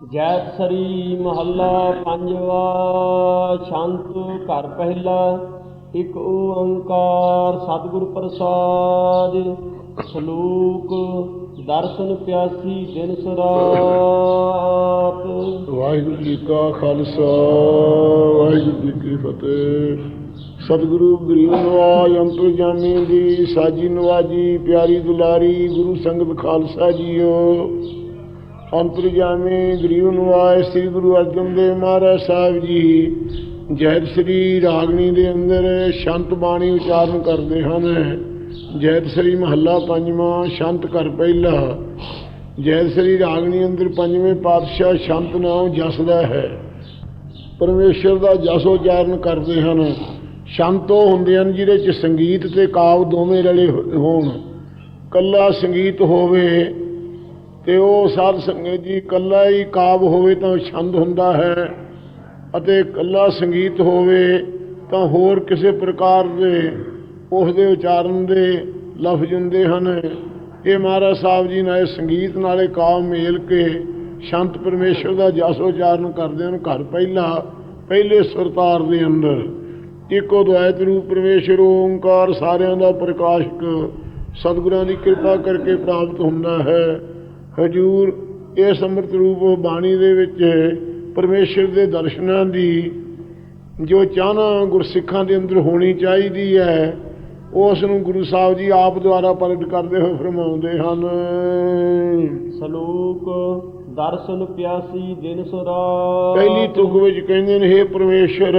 ਜੈਤ ਸਰੀ ਮਹੱਲਾ ਪੰਜਵਾ ਸ਼ਾਂਤ ਘਰ ਪਹਿਲਾ, ਇੱਕ ਓੰਕਾਰ ਸਤਿਗੁਰ ਪ੍ਰਸਾਦ, ਸ਼ਲੋਕ ਦਰਸ਼ਨ ਪਿਆਸੀ ਦਿਨ ਸਰਾਤ ਵਾਹਿਗੁਰੂ ਜੀ ਕਾ ਖਾਲਸਾ, ਵਾਹਿਗੁਰੂ ਜੀ ਕੀ ਫਤਿਹ। ਸਤਿਗੁਰੂ ਗਰੀਬ ਨਵਾਜ ਅੰਤਰਜਾਮੀ ਦੀ ਸਾਜੀ ਨਵਾਜੀ ਪਿਆਰੀ ਦੁਲਾਰੀ ਗੁਰੂ ਸੰਗਤ ਖਾਲਸਾ ਜੀਓ। ਅੰਤਰਜਾਮੀ ਗਰੀਬ ਨਵਾਜ ਸ੍ਰੀ ਗੁਰੂ ਅਰਜਨ ਦੇਵ ਮਹਾਰਾਜ ਸਾਹਿਬ ਜੀ ਜੈਤ ਸ੍ਰੀ ਰਾਗਣੀ ਦੇ ਅੰਦਰ ਸ਼ੰਤ ਬਾਣੀ ਉਚਾਰਨ ਕਰਦੇ ਹਨ। ਜੈਤ ਸ੍ਰੀ ਮਹੱਲਾ ਪੰਜਵਾਂ, ਸ਼ੰਤ ਘਰ ਪਹਿਲਾ। ਜੈ ਸ੍ਰੀ ਰਾਗਣੀ ਅੰਦਰ ਪੰਜਵੇਂ ਪਾਤਸ਼ਾਹ ਸ਼ੰਤ ਨਾਮ ਜਸਦਾ ਹੈ। ਪਰਮੇਸ਼ਰ ਦਾ ਜਸ ਉਚਾਰਨ ਕਰਦੇ ਹਨ। ਸ਼ੰਤ ਉਹ ਹੁੰਦੇ ਹਨ ਜਿਹਦੇ ਚ ਸੰਗੀਤ ਤੇ ਕਾਵ ਦੋਵੇਂ ਰਲੇ ਹੋਣ। ਕੱਲਾ ਸੰਗੀਤ ਹੋਵੇ ਤੇ ਉਹ ਸਾਧ ਸੰਗਤ ਜੀ ਕੱਲਾ ਹੀ ਕਾਵ ਹੋਵੇ ਤਾਂ ਛੰਦ ਹੁੰਦਾ ਹੈ ਅਤੇ ਕੱਲਾ ਸੰਗੀਤ ਹੋਵੇ ਤਾਂ ਹੋਰ ਕਿਸੇ ਪ੍ਰਕਾਰ ਦੇ ਉਸ ਦੇ ਉਚਾਰਨ ਦੇ ਲਫ਼ਜ਼ ਹੁੰਦੇ ਹਨ। ਇਹ ਮਹਾਰਾਜ ਸਾਹਿਬ ਜੀ ਨਾਲੇ ਸੰਗੀਤ ਨਾਲੇ ਕਾਵ ਮੇਲ ਕੇ ਸ਼ੰਤ ਪਰਮੇਸ਼ਰ ਦਾ ਜਸ ਉਚਾਰਨ ਕਰਦੇ ਹਨ ਘਰ ਪਹਿਲਾ, ਪਹਿਲੇ ਸੁਰਤਾਰ ਦੇ ਅੰਦਰ। ਇੱਕੋ ਦੁਆਇਤ ਰੂਪ ਪਰਮੇਸ਼ਰ ਓੰਕਾਰ ਸਾਰਿਆਂ ਦਾ ਪ੍ਰਕਾਸ਼ਕ ਸਤਿਗੁਰਾਂ ਦੀ ਕਿਰਪਾ ਕਰਕੇ ਪ੍ਰਾਪਤ ਹੁੰਦਾ ਹੈ। ਹਜੂਰ ਇਸ ਅੰਮ੍ਰਿਤ ਰੂਪ ਬਾਣੀ ਦੇ ਵਿੱਚ ਪਰਮੇਸ਼ਰ ਦੇ ਦਰਸ਼ਨਾਂ ਦੀ ਜੋ ਚਾਹਨਾ ਗੁਰਸਿੱਖਾਂ ਦੇ ਅੰਦਰ ਹੋਣੀ ਚਾਹੀਦੀ ਹੈ ਉਸ ਨੂੰ ਗੁਰੂ ਸਾਹਿਬ ਜੀ ਆਪ ਦੁਆਰਾ ਪ੍ਰਗਟ ਕਰਦੇ ਹੋਏ ਫਰਮਾਉਂਦੇ ਹਨ। ਸ਼ਲੋਕ ਦਰਸ਼ਨ ਪਿਆਸੀ ਦਿਨ ਸਰਾਤ ਪਹਿਲੀ ਤੁਕ ਵਿੱਚ ਕਹਿੰਦੇ ਨੇ हे ਪਰਮੇਸ਼ਰ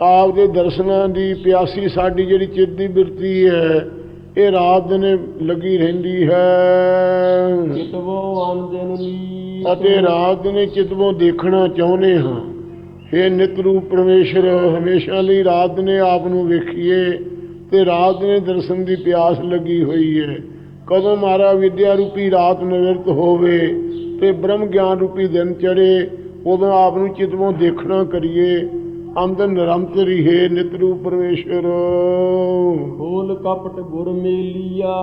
ਆਪ ਦੇ ਦਰਸ਼ਨਾਂ ਦੀ ਪਿਆਸੀ ਸਾਡੀ ਜਿਹੜੀ ਚਿੱਤ ਦੀ ਬਿਰਤੀ ਹੈ ਇਹ ਰਾਤ ਦਿਨ ਲੱਗੀ ਰਹਿੰਦੀ ਹੈ। ਕਿਤਵੋ ਅਨ ਦਿਨ ਲੀ ਅਤੇ ਰਾਤ ਦਿਨ ਚਿਤਵੋਂ ਦੇਖਣਾ ਚਾਹੁੰਦੇ ਹਾਂ। हे ਨਿਤ ਰੂਪ ਪਰਮੇਸ਼ਰ ਹਮੇਸ਼ਾ ਲਈ ਰਾਤ ਦਿਨ ਆਪ ਨੂੰ ਵੇਖੀਏ ਤੇ ਰਾਤ ਦਿਨ ਦਰਸ਼ਨ ਦੀ ਪਿਆਸ ਲੱਗੀ ਹੋਈ ਹੈ ਕਦੋਂ ਮਾਰਾ ਵਿਦਿਆ ਰੂਪੀ ਰਾਤ ਨਿਵਰਤ ਹੋਵੇ ਤੇ ਬ੍ਰਹਮ ਗਿਆਨ ਰੂਪੀ ਦਿਨ ਚੜੇ ਉਦੋਂ ਆਪ ਨੂੰ ਚਿਤਵੋਂ ਦੇਖਣਾ ਕਰੀਏ। ਅੰਦਰ ਨਿਰੰਤਰ ਹੀ ਹੈ ਨਿਤ ਰੂਪ ਪਰਮੇਸ਼ਰ ਫੂਲ ਕਪਟ ਗੁਰ ਮੇਲੀਆ।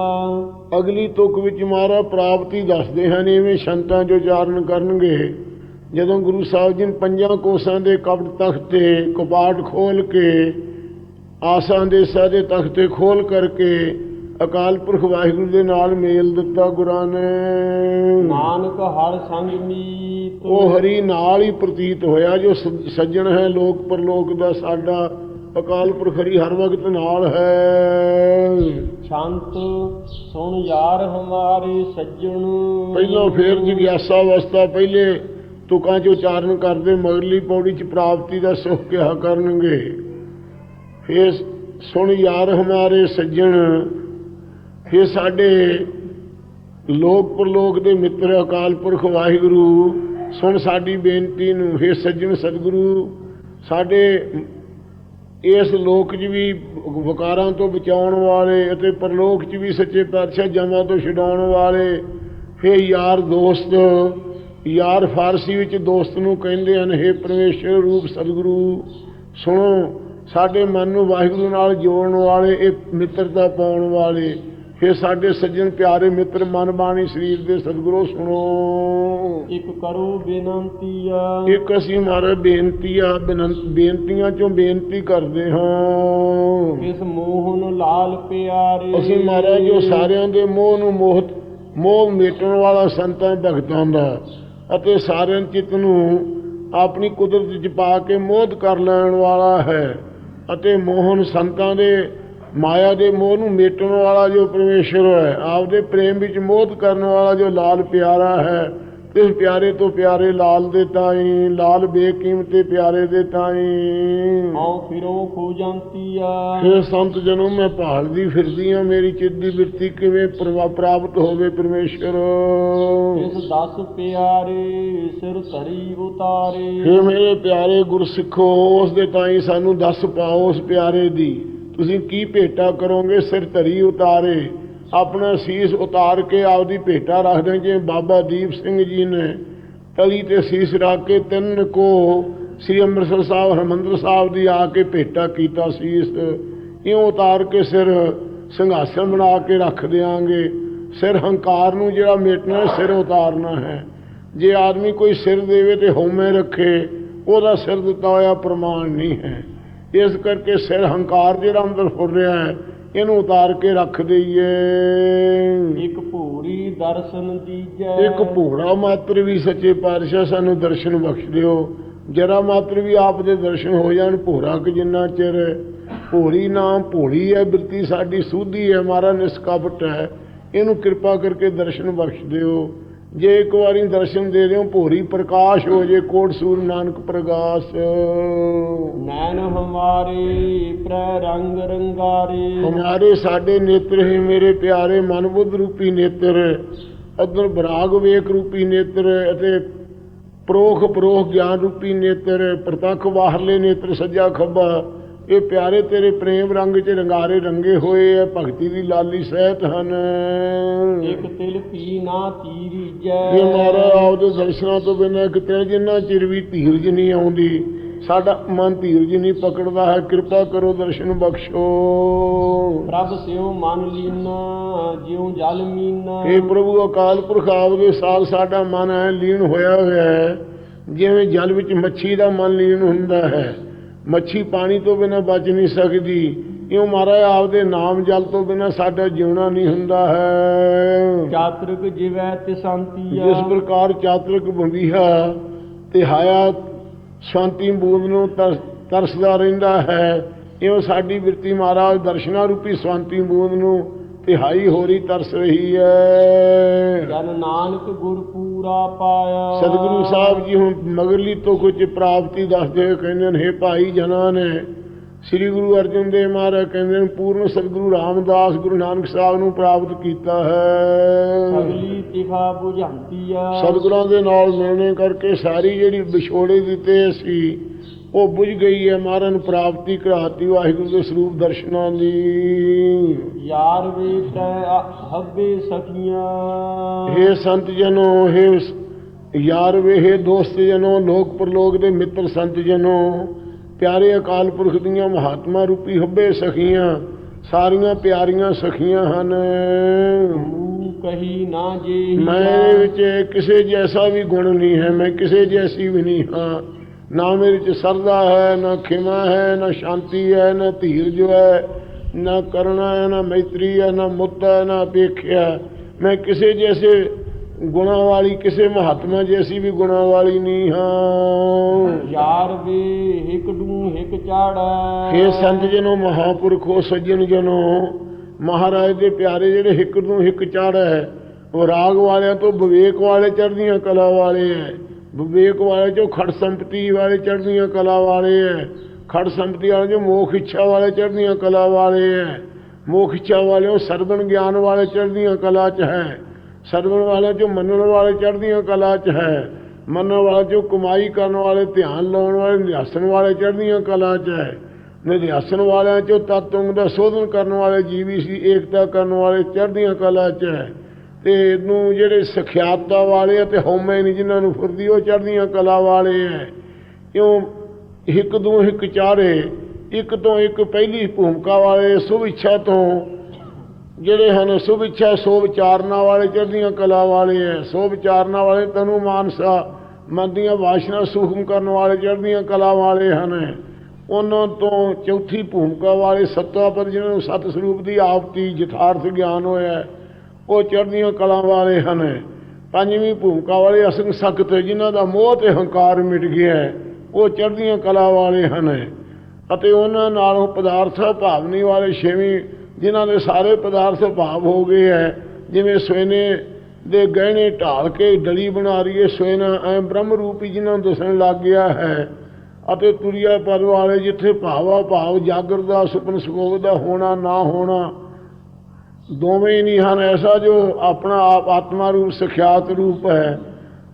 ਅਗਲੀ ਤੁਕ ਵਿੱਚ ਮਹਾਰਾ ਪ੍ਰਾਪਤੀ ਦੱਸਦੇ ਹਨ ਇਵੇਂ ਸੰਤਾਂ ਜੋ ਚਾਰਨ ਕਰਨਗੇ। ਜਦੋਂ ਗੁਰੂ ਸਾਹਿਬ ਜੀ ਨੇ ਪੰਜਾਂ ਕੋਸਾਂ ਦੇ ਕਪਟ ਤਖਤ ਤੇ ਕਪਾਟ ਖੋਲ ਕੇ ਆਸਾਂ ਦੇ ਸਾਦੇ ਤਖਤ ਤੇ ਖੋਲ ਕਰਕੇ ਅਕਾਲ ਪੁਰਖ ਵਾਹਿਗੁਰੂ ਦੇ ਨਾਲ ਮੇਲ ਦਿੱਤਾ ਗੁਰਾਂ ਨੇ। ਨਾਨਕ ਹਰ ਸੰਗ ਮੀਤ। ਉਹ ਹਰੀ ਨਾਲ ਹੀ ਪ੍ਰਤੀਤ ਹੋਇਆ ਜੋ ਸੱਜਣ ਹੈ ਲੋਕ ਪਰਲੋਕ ਦਾ ਸਾਡਾ। ਅਕਾਲ ਪੁਰਖ ਹਰੀ ਹਰ ਵਕਤ ਨਾਲ ਹੈ। ਸ਼ਾਂਤ ਸੁਣ ਯਾਰ ਹਮਾਰੇ ਸੱਜਣ। ਪਹਿਲਾਂ ਫੇਰ ਜਿਗਿਆਸਾ ਅਵਸਥਾ ਪਹਿਲੇ ਤੁਕਾਂ ਚ ਉਚਾਰਨ ਕਰਦੇ ਮਗਰਲੀ ਪੌੜੀ ਚ ਪ੍ਰਾਪਤੀ ਦਾ ਸੁਖ ਕਿਹਾ ਕਰਨਗੇ। ਫੇਰ ਸੁਣ ਯਾਰ ਹਮਾਰੇ ਸੱਜਣ ਫਿਰ ਸਾਡੇ ਲੋਕ ਪਰਲੋਕ ਦੇ ਮਿੱਤਰ ਅਕਾਲ ਪੁਰਖ ਵਾਹਿਗੁਰੂ, ਸੁਣ ਸਾਡੀ ਬੇਨਤੀ ਨੂੰ, ਫੇਰ ਸੱਜਣ ਸਤਿਗੁਰੂ, ਸਾਡੇ ਇਸ ਲੋਕ 'ਚ ਵੀ ਵਕਾਰਾਂ ਤੋਂ ਬਚਾਉਣ ਵਾਲੇ ਅਤੇ ਪਰਲੋਕ 'ਚ ਵੀ ਸੱਚੇ ਪਾਤਸ਼ਾਹ ਜਮਾਂ ਤੋਂ ਛਡਾਉਣ ਵਾਲੇ ਫੇ ਯਾਰ ਦੋਸਤ, ਯਾਰ ਫਾਰਸੀ ਵਿੱਚ ਦੋਸਤ ਨੂੰ ਕਹਿੰਦੇ ਹਨ हे ਪਰਮੇਸ਼ਰ ਰੂਪ ਸਤਿਗੁਰੂ, ਸੁਣੋ, ਸਾਡੇ ਮਨ ਨੂੰ ਵਾਹਿਗੁਰੂ ਨਾਲ ਜੋੜਨ ਵਾਲੇ, ਇਹ ਮਿੱਤਰਤਾ ਪਾਉਣ ਵਾਲੇ ਫੇ ਸਾਡੇ ਸੱਜਣ ਪਿਆਰੇ ਮਿੱਤਰ ਮਨ ਬਾਣੀ ਸਰੀਰ ਦੇ ਸਤਿਗੁਰੂ ਸੁਣੋ। ਇੱਕ ਕਰੋ ਬੇਨੰਤੀਆ ਇੱਕ ਅਸੀਂ ਮਾਰੇ ਬੇਨਤੀ ਆ ਬੇਨੰ- ਬੇਨਤੀਆਂ ਚੋਂ ਬੇਨਤੀ ਕਰਦੇ ਹਾਂ। ਲਾਲ ਪਿਆਰੇ। ਅਸੀਂ ਮਹਾਰਾਜ ਜੋ ਸਾਰਿਆਂ ਦੇ ਮੋਹ ਨੂੰ ਮੋਹ ਮੋਹ ਮੇਟਣ ਵਾਲਾ ਸੰਤਾਂ ਭਗਤਾਂ ਦਾ ਅਤੇ ਸਾਰਿਆਂ ਚਿੱਤ ਨੂੰ ਆਪਣੀ ਕੁਦਰਤ 'ਚ ਪਾ ਕੇ ਮੋਦ ਕਰ ਲੈਣ ਵਾਲਾ ਹੈ ਅਤੇ ਮੋਹਨ ਸੰਤਾਂ ਦੇ ਮਾਇਆ ਦੇ ਮੋਹ ਨੂੰ ਮੇਟਣ ਵਾਲਾ ਜੋ ਪਰਮੇਸ਼ਰ ਹੈ ਆਪਦੇ ਪ੍ਰੇਮ ਵਿੱਚ ਮੋਦ ਕਰਨ ਵਾਲਾ ਜੋ ਲਾਲ ਪਿਆਰਾ ਹੈ ਤੇ ਪਿਆਰੇ ਤੋਂ ਪਿਆਰੇ ਲਾਲ ਦੇ ਤਾਈ ਲਾਲ ਬੇਕੀਮਤੇ ਪਿਆਰੇ ਦੇ ਤਾਈ। ਆਉ ਫਿਰੋ ਖੋ ਜਾਂਤੀਆ ਇਹ ਸੰਤ ਜਨੋਂ ਮੈਂ ਭਾਲਦੀ ਫਿਰਦੀ ਆ ਮੇਰੀ ਚਿੱਤ ਦੀ ਬਿਰਤੀ ਕਿਵੇਂ ਪ੍ਰਾਪਤ ਹੋਵੇ ਪਰਮੇਸ਼ਰ ਇਸ ਦਸ ਪਿਆਰੇ ਸਿਰ ਧਰੀ ਉਤਾਰੇ। हे ਮੇਰੇ ਪਿਆਰੇ ਗੁਰਸਿੱਖੋ ਉਸ ਦੇ ਤਾਈ ਸਾਨੂੰ ਦੱਸ ਪਾਓ ਉਸ ਪਿਆਰੇ ਦੀ। ਤੁਸੀਂ ਕੀ ਭੇਟਾ ਕਰੋਗੇ ਸਿਰ ਧਰੀ ਉਤਾਰੇ? ਆਪਣਾ ਸੀਸ ਉਤਾਰ ਕੇ ਆਪਦੀ ਭੇਟਾ ਰੱਖਦੇ ਜਿਵੇਂ ਬਾਬਾ ਦੀਪ ਸਿੰਘ ਜੀ ਨੇ ਤਲੀ ਤੇ ਸੀਸ ਰੱਖ ਕੇ ਤਿੰਨ ਕੋ ਸ੍ਰੀ ਅੰਮ੍ਰਿਤਸਰ ਸਾਹਿਬ, ਹਰਿਮੰਦਰ ਸਾਹਿਬ ਦੀ ਆ ਕੇ ਭੇਟਾ ਕੀਤਾ ਸੀਸ। ਇਉਂ ਉਤਾਰ ਕੇ ਸਿਰ ਸਿੰਘਾਸਨ ਬਣਾ ਕੇ ਰੱਖ ਦਿਆਂਗੇ। ਸਿਰ ਹੰਕਾਰ ਨੂੰ ਜਿਹੜਾ ਮੇਟਣਾ ਸਿਰ ਉਤਾਰਨਾ ਹੈ। ਜੇ ਆਦਮੀ ਕੋਈ ਸਿਰ ਦੇਵੇ ਤੇ ਹਉਮੈ ਰੱਖੇ, ਉਹਦਾ ਸਿਰ ਦਿੱਤਾ ਹੋਇਆ ਪ੍ਰਮਾਣ ਨਹੀਂ ਹੈ। ਇਸ ਕਰਕੇ ਸਿਰ ਹੰਕਾਰ ਜਿਹੜਾ ਅੰਦਰ ਫੁਰ ਰਿਹਾ ਹੈ ਇਹਨੂੰ ਉਤਾਰ ਕੇ ਰੱਖ ਦਈਏ। ਇਕ ਭੂਰੀ ਦਰਸ਼ਨ ਦੀਜੈ। ਇੱਕ ਭੋੜਾ ਮਾਤਰ ਵੀ ਸੱਚੇ ਪਾਤਸ਼ਾਹ ਸਾਨੂੰ ਦਰਸ਼ਨ ਬਖਸ਼ ਦਿਓ। ਜਰਾ ਮਾਤਰ ਵੀ ਆਪ ਦੇ ਦਰਸ਼ਨ ਹੋ ਜਾਣ ਭੋਰਾ ਕਿ ਜਿੰਨਾ ਚਿਰ। ਭੋਰੀ ਨਾਮ ਭੋਲੀ ਹੈ ਬਿਰਤੀ ਸਾਡੀ ਸੁਧੀ ਹੈ ਮਾਰਾ ਨਿਸਕਪਟ ਹੈ। ਇਹਨੂੰ ਕਿਰਪਾ ਕਰਕੇ ਦਰਸ਼ਨ ਬਖਸ਼ ਦਿਓ। ਜੇ ਇੱਕ ਵਾਰੀ ਦਰਸ਼ਨ ਦੇ ਦਿਓ ਭੋਰੀ ਪ੍ਰਕਾਸ਼ ਹੋ ਜੇ ਕੋਟ ਸੂਰ ਨਾਨਕ ਪ੍ਰਗਾਸ। ਨੈਣ ਹਮਾਰੇ ਪ੍ਰੈ ਰੰਗ ਰੰਗਾਰੇ। ਹਮਾਰੇ ਸਾਡੇ ਨੇਤਰ ਹੈ ਮੇਰੇ ਪਿਆਰੇ ਮਨ ਬੁੱਧ ਰੂਪੀ ਨੇਤਰ। ਅਦਰ ਬਰਾਗ ਵੇਖ ਰੂਪੀ ਨੇਤਰ ਅਤੇ ਪ੍ਰੋਖ ਪ੍ਰੋਖ ਗਿਆਨ ਰੂਪੀ ਨੇਤਰ। ਪ੍ਰਤੱਖ ਬਾਹਰਲੇ ਨੇਤਰ ਸੱਜਾ ਖੱਬਾ। ਇਹ ਪਿਆਰੇ ਤੇਰੇ ਪ੍ਰੇਮ ਰੰਗ 'ਚ ਰੰਗਾਰੇ ਰੰਗੇ ਹੋਏ ਐ ਭਗਤੀ ਦੀ ਲਾਲੀ ਸਹਿਤ ਹਨ। ਇਕ ਤਿਲ ਪੀ ਨਾ ਤੀਰੀਜੈ। ਇਹ ਮਹਾਰਾਜ ਆਪਦੇ ਦਰਸ਼ਨਾਂ ਤੋਂ ਬਿਨਾਂ ਕਿਤੇ ਜਿੰਨਾ ਚਿਰ ਵੀ ਧੀਰਜ ਨਹੀਂ ਆਉਂਦੀ ਸਾਡਾ ਮਨ ਧੀਰਜ ਨਹੀਂ ਪਕੜਦਾ ਹੈ ਕਿਰਪਾ ਕਰੋ ਦਰਸ਼ਨ ਬਖਸ਼ੋ। ਪ੍ਰਭ ਸਿਉ ਮਨ ਲੀਨਾ ਜਿਉ ਜਲ ਮੀਨਾ। ਇਹ ਪ੍ਰਭੂ ਅਕਾਲ ਪੁਰਖ ਆਪ ਦੇ ਸਾਲ ਸਾਡਾ ਮਨ ਹੈ ਲੀਨ ਹੋਇਆ ਹੋਇਆ ਹੈ ਜਿਵੇਂ ਜਲ ਵਿੱਚ ਮੱਛੀ ਦਾ ਮਨ ਲੀਨ ਹੁੰਦਾ ਹੈ। ਮੱਛੀ ਪਾਣੀ ਤੋਂ ਬਿਨਾਂ ਬਚ ਨਹੀਂ ਸਕਦੀ। ਇਉਂ ਮਹਾਰਾਜ ਆਪ ਦੇ ਨਾਮ ਜਲ ਤੋਂ ਬਿਨਾਂ ਸਾਡਾ ਜਿਉਣਾ ਨਹੀਂ ਹੁੰਦਾ ਹੈ। ਚਾਤ੍ਰਿਕ ਜਿਵੈ ਤਿਸੰਤੀਆ ਜਿਸ ਪ੍ਰਕਾਰ ਚਾਤਰਿਕ ਬੰਦੀਹਾ ਤੇ ਹਾਇਆ ਸ਼ਾਂਤੀ ਬੂੰਦ ਨੂੰ ਤਰਸ- ਤਰਸਦਾ ਰਹਿੰਦਾ ਹੈ ਇਉਂ ਸਾਡੀ ਬਿਰਤੀ ਮਹਾਰਾਜ ਦਰਸ਼ਨਾ ਰੂਪੀ ਸ਼ਾਂਤੀ ਬੂੰਦ ਨੂੰ ਤਿਹਾਈ ਹੋਰੀ ਤਰਸ ਰਹੀ ਹੈ। ਜਨ ਨਾਨਕ ਗੁਰ ਪੂਰਾ ਪਾਇਆ। ਸਤਿਗੁਰੂ ਸਾਹਿਬ ਜੀ ਹੁਣ ਮਗਰਲੀ ਤੋਂ ਕੁਝ ਪ੍ਰਾਪਤੀ ਦੱਸਦੇ ਹੋਏ ਕਹਿੰਦੇ ਨੇ ਭਾਈ ਜਨਾਂ ਨੇ ਸ੍ਰੀ ਗੁਰੂ ਅਰਜਨ ਦੇਵ ਮਹਾਰਾਜ ਕਹਿੰਦੇ ਨੇ ਪੂਰਨ ਸਤਿਗੁਰੂ ਰਾਮਦਾਸ ਗੁਰੂ ਨਾਨਕ ਸਾਹਿਬ ਨੂੰ ਪ੍ਰਾਪਤ ਕੀਤਾ ਹੈ। ਸਗਲੀ ਤਿਖਾ 부ਝੰਤੀਆ ਸਤਿਗੁਰਾਂ ਦੇ ਨਾਲ ਮਿਲਣੇ ਕਰਕੇ ਸਾਰੀ ਜਿਹੜੀ ਵਿਛੋੜੇ ਦਿੱਤੇ ਸੀ ਉਹ ਬੁਝ ਗਈ ਹੈ ਮਹਾਰਾਜ ਨੂੰ ਪ੍ਰਾਪਤੀ ਕਰਾਤੀ ਵਾਹਿਗੁਰੂ ਦੇ ਸਰੂਪ ਦਰਸ਼ਨਾਂ ਦੀ ਯਾਰ ਵੇਟੈ ਹੱਬੇ ਸਖੀਆਂ हे ਸੰਤ ਜਨੋ हे ਯਾਰ ਵੇ हे ਦੋਸਤ ਜਨੋ ਲੋਕ ਪਰਲੋਕ ਦੇ ਮਿੱਤਰ ਸੰਤ ਜਨੋ ਪਿਆਰੇ ਅਕਾਲ ਪੁਰਖ ਦੀਆਂ ਮਹਾਤਮਾ ਰੂਪੀ ਹੱਬੇ ਸਖੀਆਂ ਸਾਰੀਆਂ ਪਿਆਰੀਆਂ ਸਖੀਆਂ ਹਨ ਮੂੰ ਕਹੀ ਨਾ ਜੇ ਮੇਰੇ ਵਿੱਚ ਕਿਸੇ ਜੈਸਾ ਵੀ ਗੁਣ ਨਹੀਂ ਹੈ ਮੈਂ ਕਿਸੇ ਜੈਸੀ ਵੀ ਨਹੀਂ ਹਾਂ ਨਾ ਮੇਰੇ ਚ ਸਰਦਾ ਹੈ ਨਾ ਖਿਮਾ ਹੈ ਨਾ ਸ਼ਾਂਤੀ ਹੈ ਨਾ ਧੀਰਜ ਹੈ ਨਾ ਕਰਨਾ ਹੈ ਨਾ ਮੈਤਰੀ ਹੈ ਨਾ ਮੁੱਤ ਹੈ ਨਾ ਅਪੇਖਿਆ ਮੈਂ ਕਿਸੇ ਜੈਸੇ ਗੁਣਾ ਵਾਲੀ ਕਿਸੇ ਮਹਾਤਮਾ ਜੈਸੀ ਵੀ ਗੁਣਾ ਵਾਲੀ ਨਹੀਂ ਹਾਂ। ਯਾਰ ਵੇ ਹਿਕ ਡੂ ਹਿਕ ਚਾੜੈ हे ਸੰਤ ਜਨੋ ਮਹਾਪੁਰਖੋ ਸੱਜਣ ਜਨੋ ਮਹਾਰਾਜ ਦੇ ਪਿਆਰੇ ਜਿਹੜੇ ਹਿੱਕ ਨੂੰ ਹਿੱਕ ਚੜ ਹੈ ਉਹ ਰਾਗ ਵਾਲਿਆਂ ਤੋਂ ਵਿਵੇਕ ਵਾਲੇ ਚੜ੍ਹਦੀਆਂ ਕਲਾ ਵਾਲੇ ਹੈ। ਵਿਵੇਕ ਵਾਲੇ ਚੋਂ ਖੜ ਸੰਪਤੀ ਵਾਲੇ ਚੜ੍ਹਦੀਆਂ ਕਲਾ ਵਾਲੇ ਹੈ ਖੜ ਸੰਪਤੀ ਵਾਲੇ ਚੋਂ ਮੋਖ ਇੱਛਾ ਵਾਲੇ ਚੜ੍ਹਦੀਆਂ ਕਲਾ ਵਾਲੇ ਹੈ ਮੋਖ ਇੱਛਾ ਵਾਲੇ ਉਹ ਸਰਵਣ ਗਿਆਨ ਵਾਲੇ ਚੜ੍ਹਦੀਆਂ ਕਲਾ ਚ ਹੈ। ਸਰਵਣ ਵਾਲੇ ਚੋਂ ਮੰਨਣ ਵਾਲੇ ਚੜ੍ਹਦੀਆਂ ਕਲਾ ਚ ਹੈ। ਮੰਨਣ ਵਾਲੇ ਚੋਂ ਕਮਾਈ ਕਰਨ ਵਾਲੇ, ਧਿਆਨ ਲਾਉਣ ਵਾਲੇ ਨਿਹਾਸਣ ਵਾਲੇ ਚੜ੍ਹਦੀਆਂ ਕਲਾ ਚ ਹੈ। ਨਿਧਿਆਸਨ ਵਾਲਿਆਂ ਚੋਂ ਤਤਵ ਦਾ ਸੋਧਨ ਕਰਨ ਵਾਲੇ ਜੀਵੀ ਸੀ, ਏਕਤਾ ਕਰਨ ਵਾਲੇ ਚੜ੍ਹਦੀਆਂ ਕਲਾ ਚ ਹੈ। ਤੇ ਇਹਨੂੰ ਜਿਹੜੇ ਸਖਿਆਤਾ ਵਾਲੇ ਆ ਤੇ ਹਉਮੈ ਨਹੀਂ ਜਿਨ੍ਹਾਂ ਨੂੰ ਫੁਰਦੀ, ਉਹ ਚੜ੍ਹਦੀਆਂ ਕਲਾ ਵਾਲੇ ਹੈ ਕਿਉਂ? ਇੱਕ ਦੋ ਇੱਕ ਚਾਰੇ, ਇੱਕ ਤੋਂ ਇੱਕ ਪਹਿਲੀ ਭੂਮਿਕਾ ਵਾਲੇ ਸੁਭ ਇੱਛਾ ਤੋਂ ਜਿਹੜੇ ਹਨ ਸੁਭ ਇੱਛਾ ਸੋ ਵਿਚਾਰਨਾ ਵਾਲੇ ਚੜ੍ਹਦੀਆਂ ਕਲਾ ਵਾਲੇ ਹੈ ਸੋ ਵਿਚਾਰਨਾ ਵਾਲੇ ਤਨੂ ਮਾਨਸਾ ਮਨ ਦੀਆਂ ਵਾਸ਼ਨਾ ਸੂਖਮ ਕਰਨ ਵਾਲੇ ਚੜ੍ਹਦੀਆਂ ਕਲਾ ਵਾਲੇ ਹਨ। ਉਹਨਾਂ ਤੋਂ ਚੌਥੀ ਭੂਮਿਕਾ ਵਾਲੇ ਸੱਤਾ ਪਰ ਜਿਹਨਾਂ ਨੂੰ ਸਤ ਸਰੂਪ ਦੀ ਆਪਤੀ ਯਥਾਰਥ ਗਿਆਨ ਹੋਇਆ। ਉਹ ਚੜ੍ਹਦੀਆਂ ਕਲਾ ਵਾਲੇ ਹਨ। ਪੰਜਵੀਂ ਭੂਮਿਕਾ ਵਾਲੇ ਅਸੰਗ ਸਖਤ ਜਿਨ੍ਹਾਂ ਦਾ ਮੋਹ ਤੇ ਹੰਕਾਰ ਮਿਟ ਗਿਆ ਉਹ ਚੜ੍ਹਦੀਆਂ ਕਲਾ ਵਾਲੇ ਹਨ। ਅਤੇ ਉਹਨਾਂ ਨਾਲੋਂ ਪਦਾਰਥ ਭਾਵਨੀ ਵਾਲੇ ਛੇਵੀਂ, ਜਿਨ੍ਹਾਂ ਦੇ ਸਾਰੇ ਪਦਾਰਥ ਭਾਵ ਹੋ ਗਏ ਹੈ, ਜਿਵੇਂ ਸੋਨੇ ਦੇ ਗਹਿਣੇ ਢਾਲ ਕੇ ਡਲੀ ਬਣਾ ਰਹੀ ਹੈ ਸੋਨਾ, ਐ ਬ੍ਰਹਮ ਰੂਪੀ ਜਿਨ੍ਹਾਂ ਨੂੰ ਦੱਸਣ ਲੱਗ ਗਿਆ ਹੈ। ਅਤੇ ਤੁਰਿਆ ਪਦ ਵਾਲੇ ਜਿੱਥੇ ਭਾਵਾ ਭਾਵ ਜਾਗਰ ਦਾ ਸੁਪਨ ਸੁਖੋਗ ਦਾ ਹੋਣਾ, ਨਾ ਹੋਣਾ ਦੋਵੇਂ ਹੀ ਨਹੀਂ ਹਨ ਐਸਾ ਜੋ ਆਪਣਾ ਆਪ ਆਤਮਾ ਰੂਪ ਸਖਿਆਤ ਰੂਪ ਹੈ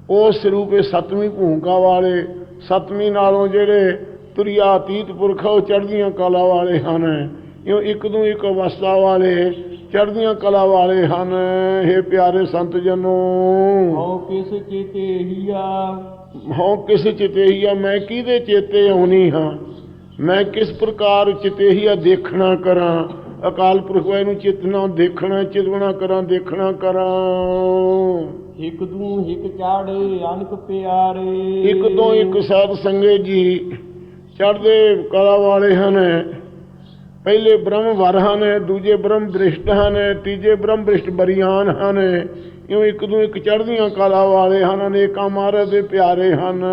ਉਸ ਰੂਪ ਸਤਵੀਂ ਭੂਮਿਕਾ ਵਾਲੇ ਸਤਵੀਂ ਨਾਲੋਂ ਜਿਹੜੇ ਤੁਰਿਆ ਅਤੀਤ ਪੁਰਖ ਉਹ ਚੜ੍ਹਦੀਆਂ ਕਲਾ ਵਾਲੇ ਹਨ। ਇਉਂ ਇੱਕ ਨੂੰ ਇੱਕ ਅਵਸਥਾ ਵਾਲੇ ਚੜ੍ਹਦੀਆਂ ਕਲਾ ਵਾਲੇ ਹਨ। ਇਹ ਪਿਆਰੇ ਸੰਤ ਜਨੋ। ਹਉ ਕਿਸ ਚੇਤੇ ਹੀਆ? ਹਉ ਕਿਸ ਚਿਤੇਹੀਆ ਮੈਂ ਕਿਹਦੇ ਚੇਤੇ ਆਉਣੀ ਹਾਂ? ਮੈਂ ਕਿਸ ਪ੍ਰਕਾਰ ਚਿਤੇਹੀਆ ਦੇਖਣਾ ਕਰਾਂ? ਅਕਾਲ ਪੁਰਖ ਵਾਹਿ ਨੂੰ ਚਿਤਨਾ ਦੇਖਣਾ ਚਿਤਵਣਾ ਕਰਾਂ ਦੇਖਣਾ ਕਰਾਂ। ਇਕ ਦੂ ਹਿਕ ਚਾੜੇ ਅਨਕ ਪਿਆਰੇ। ਇੱਕ ਤੋਂ ਇੱਕ ਸਾਧ ਸੰਗੇ ਜੀ ਚੜ੍ਹਦੇ ਕਲਾ ਵਾਲੇ ਹਨ। ਪਹਿਲੇ ਬ੍ਰਹਮ ਵਰ ਹਨ ਦੂਜੇ ਬ੍ਰਹਮ ਦ੍ਰਿਸ਼ਟ ਹਨ ਤੀਜੇ ਬ੍ਰਹਮ ਦ੍ਰਿਸ਼ਟ ਬਰੀਆਨ ਹਨ। ਇਉਂ ਇੱਕ ਤੋਂ ਇੱਕ ਚੜ੍ਹਦੀਆਂ ਕਲਾ ਵਾਲੇ ਹਨ ਅਨੇਕਾਂ ਮਹਾਰਾਜ ਦੇ ਪਿਆਰੇ ਹਨ।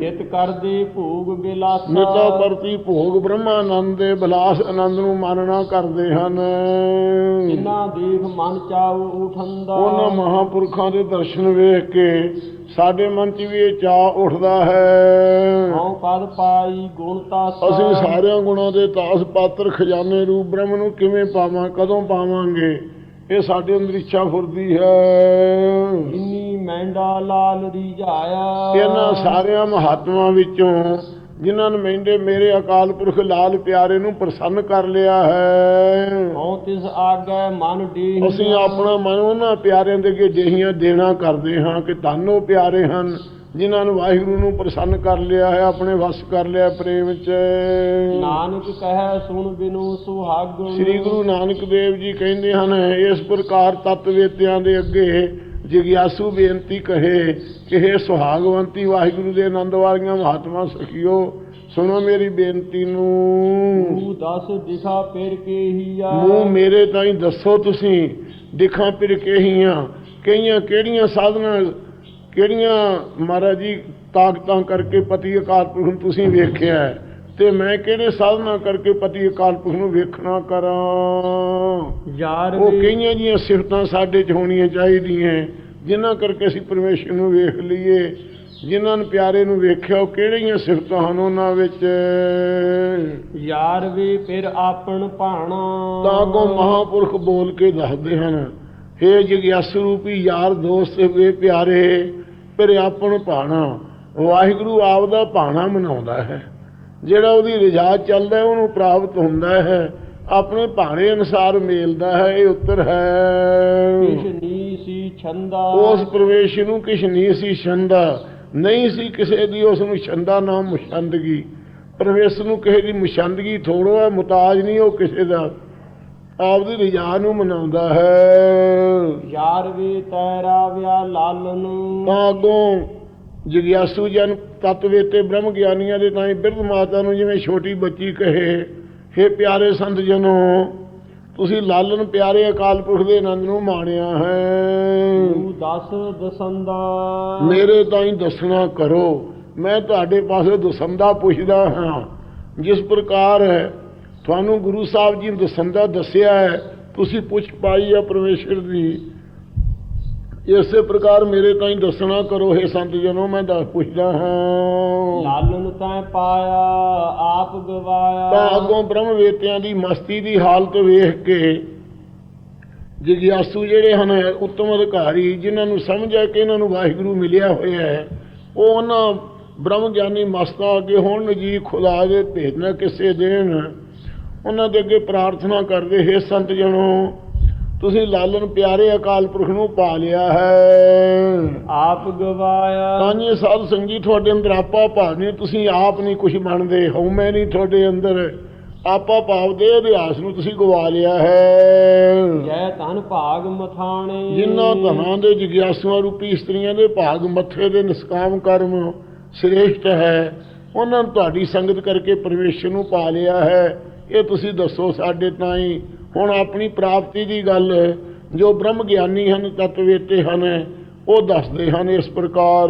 ਨਿਤ ਕਰਦੇ ਭੋਗ ਬਿਲਾਸਾ ਨਿਤਾ ਕਰਤੀ ਭੋਗ ਬ੍ਰਹਮਾਨੰਦ ਦੇ ਬਲਾਸ ਆਨੰਦ ਨੂੰ ਮਾਨਣਾ ਕਰਦੇ ਹਨ। ਜਿਨਾ ਦੇਖ ਮਨ ਚਾਉ ਉਠੰਦਾ। ਉਹਨਾਂ ਮਹਾਪੁਰਖਾਂ ਦੇ ਦਰਸ਼ਨ ਵੇਖ ਕੇ ਸਾਡੇ ਮਨ 'ਚ ਵੀ ਇਹ ਚਾਹ ਉੱਠਦਾ ਹੈ। ਹਉ ਪਦ ਪਾਈ ਗੁਣਤਾ ਅਸੀਂ ਸਾਰਿਆਂ ਗੁਣਾਂ ਦੇ ਤਾਸ ਪਾਤਰ ਖਜ਼ਾਨੇ ਰੂਪ ਬ੍ਰਹਮ ਨੂੰ ਕਿਵੇਂ ਪਾਵਾਂ ਕਦੋਂ ਪਾਵਾਂਗੇ? ਇਹ ਸਾਡੇ ਅੰਦਰ ਇੱਛਾ ਫੁਰਦੀ ਹੈ। ਇੰਨੀ ਮੈਂਡਾ ਲਾਲ ਰੀਝਾਇਆ ਇਹਨਾਂ ਸਾਰਿਆਂ ਮਹਾਤਮਾ ਵਿੱਚੋਂ ਜਿਨ੍ਹਾਂ ਨੇ ਮੈਂਡੇ ਮੇਰੇ ਅਕਾਲ ਪੁਰਖ ਲਾਲ ਪਿਆਰੇ ਨੂੰ ਪ੍ਰਸੰਨ ਕਰ ਲਿਆ ਹੈ। ਹਉ ਤਿਸ ਆਗੈ ਮਨ ਡੀਹ ਅਸੀਂ ਆਪਣਾ ਮਨ ਉਹਨਾਂ ਪਿਆਰਿਆਂ ਦੇ ਅੱਗੇ ਜਹੀਆਂ ਦੇਣਾ ਕਰਦੇ ਹਾਂ ਕਿ ਧੰਨੋ ਪਿਆਰੇ ਹਨ। ਜਿਨ੍ਹਾਂ ਨੂੰ ਵਾਹਿਗੁਰੂ ਨੂੰ ਪ੍ਰਸੰਨ ਕਰ ਲਿਆ ਹੈ ਆਪਣੇ ਵਸ ਕਰ ਲਿਆ ਪ੍ਰੇਮ ਚ ਨਾਨਕ ਕਹੈ ਸੁਣ ਬਿਨੂ ਸੁਹਾਗਣ ਸ੍ਰੀ ਗੁਰੂ ਨਾਨਕ ਦੇਵ ਜੀ ਕਹਿੰਦੇ ਹਨ ਇਸ ਪ੍ਰਕਾਰ ਤਤਵੇਤਿਆਂ ਦੇ ਅੱਗੇ ਜਿਗਿਆਸੂ ਬੇਨਤੀ ਕਹੇ ਕਿ ਇਹ ਸੁਹਾਗਵੰਤੀ ਵਾਹਿਗੁਰੂ ਦੇ ਆਨੰਦ ਵਾਲੀਆਂ ਮਹਾਤਮਾ ਸਖੀਓ ਸੁਣੋ ਮੇਰੀ ਬੇਨਤੀ ਨੂੰ। ਤੂੰ ਦਸ ਦਿਖਾ ਫਿਰ ਕੇ ਹੀ ਆ। ਮੂੰਹ ਮੇਰੇ ਤਾਈਂ ਦੱਸੋ ਤੁਸੀਂ ਦਿਖਾਂ ਫਿਰ ਕਹੀਆਂ ਕਈਆਂ ਕਿਹੜੀਆਂ ਸਾਧਨਾ ਕਿਹੜੀਆਂ ਮਹਾਰਾਜ ਜੀ ਤਾਕਤਾਂ ਕਰਕੇ ਪਤੀ ਅਕਾਲ ਪੁਰਖ ਨੂੰ ਤੁਸੀਂ ਵੇਖਿਆ ਤੇ ਮੈਂ ਕਿਹੜੇ ਸਾਧਨਾ ਕਰਕੇ ਪਤੀ ਅਕਾਲ ਪੁਰਖ ਨੂੰ ਵੇਖਣਾ ਕਰਾਂ? ਯਾਰ ਉਹ ਕਈਆਂ ਜੀਆਂ ਸਿਫਤਾਂ ਸਾਡੇ 'ਚ ਹੋਣੀਆਂ ਚਾਹੀਦੀਆਂ ਜਿਨ੍ਹਾਂ ਕਰਕੇ ਅਸੀਂ ਪਰਮੇਸ਼ਰ ਨੂੰ ਵੇਖ ਲਈਏ। ਜਿਨ੍ਹਾਂ ਨੂੰ ਪਿਆਰੇ ਨੂੰ ਵੇਖਿਆ ਉਹ ਕਿਹੜੀਆਂ ਸਿਫਤਾਂ ਹਨ ਉਹਨਾਂ ਵਿੱਚ? ਯਾਰ ਵੇ ਫਿਰ ਆਪਣ ਭਾਣਾ। ਤਾਂ ਅੱਗੋਂ ਮਹਾਪੁਰਖ ਬੋਲ ਕੇ ਦੱਸਦੇ ਹਨ ਹੇ ਜਗਿਆਸੂ ਰੂਪੀ ਯਾਰ ਦੋਸਤ ਵੇ ਪਿਆਰੇ ਫਿਰ ਆਪਣ ਭਾਣਾ ਵਾਹਿਗੁਰੂ ਆਪ ਦਾ ਭਾਣਾ ਮਨਾਉਂਦਾ ਹੈ। ਜਿਹੜਾ ਉਹਦੀ ਰਜਾ ਚੱਲਦਾ ਉਹਨੂੰ ਪ੍ਰਾਪਤ ਹੁੰਦਾ ਹੈ। ਆਪਣੇ ਭਾਣੇ ਅਨੁਸਾਰ ਮੇਲਦਾ ਹੈ ਇਹ ਉੱਤਰ ਹੈ। ਕਿਛ ਨੀ ਸੀ ਛੰਦਾ। ਉਸ ਪ੍ਰਵੇਸ਼ ਨੂੰ ਕਿਛ ਨਹੀਂ ਸੀ ਛੰਦਾ। ਨਹੀਂ ਸੀ ਕਿਸੇ ਦੀ ਉਸ ਨੂੰ ਛੰਦਾ ਨਾ ਮੁਛੰਦਗੀ ਪ੍ਰਵੇਸ਼ ਨੂੰ ਕਿਸੇ ਦੀ ਮੁਛੰਦਗੀ ਥੋੜੋ ਹੈ ਮੁਤਾਜ ਨਹੀਂ ਉਹ ਕਿਸੇ ਦਾ। ਆਪਦੀ ਰਜਾ ਨੂੰ ਮਨਾਉਂਦਾ ਹੈ। ਯਾਰ ਵੇ ਤੈਰਾ ਵਿਆ ਲਾਲਨ। ਤਾਂ ਅੱਗੋਂ ਜਗਿਆਸੂ ਜਨ ਤਤਵੇ ਤੇ ਬ੍ਰਹਮ ਗਿਆਨੀਆਂ ਦੇ ਤਾਂ ਬਿਰਧ ਮਾਤਾ ਨੂੰ ਜਿਵੇਂ ਛੋਟੀ ਬੱਚੀ ਕਹੇ ਹੇ ਪਿਆਰੇ ਸੰਤ ਜਨੋ ਤੁਸੀਂ ਲਾਲਨ ਪਿਆਰੇ ਅਕਾਲ ਪੁਰਖ ਦੇ ਆਨੰਦ ਨੂੰ ਮਾਣਿਆ ਹੈ। ਤੂੰ ਦਸ ਦਸੰਦਾ। ਮੇਰੇ ਤਾਈਂ ਦੱਸਣਾ ਕਰੋ ਮੈਂ ਤੁਹਾਡੇ ਪਾਸੇ ਦਸੰਦਾ ਪੁੱਛਦਾ ਹਾਂ। ਜਿਸ ਪ੍ਰਕਾਰ ਤੁਹਾਨੂੰ ਗੁਰੂ ਸਾਹਿਬ ਜੀ ਨੇ ਦਸੰਦਾ ਦੱਸਿਆ ਹੈ ਤੁਸੀਂ ਪੁੱਛ ਪਾਈ ਹੈ ਪਰਮੇਸ਼ਰ ਦੀ। ਇਸੇ ਪ੍ਰਕਾਰ ਮੇਰੇ ਤਾਈਂ ਦੱਸਣਾ ਕਰੋ हे ਸੰਤ ਜਨੋ ਮੈਂ ਦੱਸ ਪੁੱਛਦਾ ਹਾਂ। ਲਾਲਨ ਤੈ ਪਾਇਆ ਆਪ ਗਵਾਇਆ। ਤਾਂ ਅੱਗੋਂ ਬ੍ਰਹਮ ਵੇਤਿਆਂ ਦੀ ਮਸਤੀ ਦੀ ਹਾਲਤ ਵੇਖ ਕੇ ਜਿਗਿਆਸੂ ਜਿਹੜੇ ਹਨ ਉੱਤਮ ਅਧਿਕਾਰੀ ਜਿਨ੍ਹਾਂ ਨੂੰ ਸਮਝ ਹੈ ਕਿ ਇਹਨਾਂ ਨੂੰ ਵਾਹਿਗੁਰੂ ਮਿਲਿਆ ਹੋਇਆ ਹੈ ਉਹ ਉਹਨਾਂ ਬ੍ਰਹਮ ਗਿਆਨੀ ਮਸਤਾਂ ਅੱਗੇ ਹੁਣ ਨਜੀ ਖੁਦਾ ਦੇ ਭੇਜ ਨਾ ਕਿਸੇ ਦੇਣ ਉਹਨਾਂ ਦੇ ਅੱਗੇ ਪ੍ਰਾਰਥਨਾ ਕਰਦੇ ਹੈ ਸੰਤ ਜਨੋ ਤੁਸੀਂ ਲਾਲਨ ਪਿਆਰੇ ਅਕਾਲ ਪੁਰਖ ਨੂੰ ਪਾ ਲਿਆ ਹੈ। ਆਪ ਗਵਾਇਆ। ਜੀ ਸਾਧ ਸੰਗੀ ਤੁਹਾਡੇ ਅੰਦਰ ਆਪਾ ਭਾਵ ਨਹੀਂ ਤੁਸੀਂ ਆਪ ਨਹੀਂ ਕੁਝ ਬਣਦੇ ਹਉਮੈ ਨਹੀਂ ਤੁਹਾਡੇ ਅੰਦਰ ਆਪਾ ਭਾਵ ਦੇ ਅਧਿਆਸ ਨੂੰ ਤੁਸੀਂ ਗਵਾ ਲਿਆ ਹੈ। ਜੈ ਧਨ ਭਾਗ ਮਥਾਣੇ। ਜਿਨ੍ਹਾਂ ਧਨਾਂ ਦੇ ਜਿਗਿਆਸੂਆਂ ਰੂਪੀ ਇਸਤਰੀਆਂ ਦੇ ਭਾਗ ਮੱਥੇ ਦੇ ਨਿਸਕਾਮ ਕਰਮ ਸ੍ਰੇਸ਼ਟ ਹੈ ਉਹਨਾਂ ਨੂੰ ਤੁਹਾਡੀ ਸੰਗਤ ਕਰਕੇ ਪਰਮੇਸ਼ਰ ਨੂੰ ਪਾ ਲਿਆ ਹੈ। ਇਹ ਤੁਸੀਂ ਦੱਸੋ ਸਾਡੇ ਤਾਈਂ ਹੁਣ ਆਪਣੀ ਪ੍ਰਾਪਤੀ ਦੀ ਗੱਲ ਜੋ ਬ੍ਰਹਮ ਗਿਆਨੀ ਹਨ ਤਤਵੇਤੇ ਹਨ ਉਹ ਦੱਸਦੇ ਹਨ ਇਸ ਪ੍ਰਕਾਰ।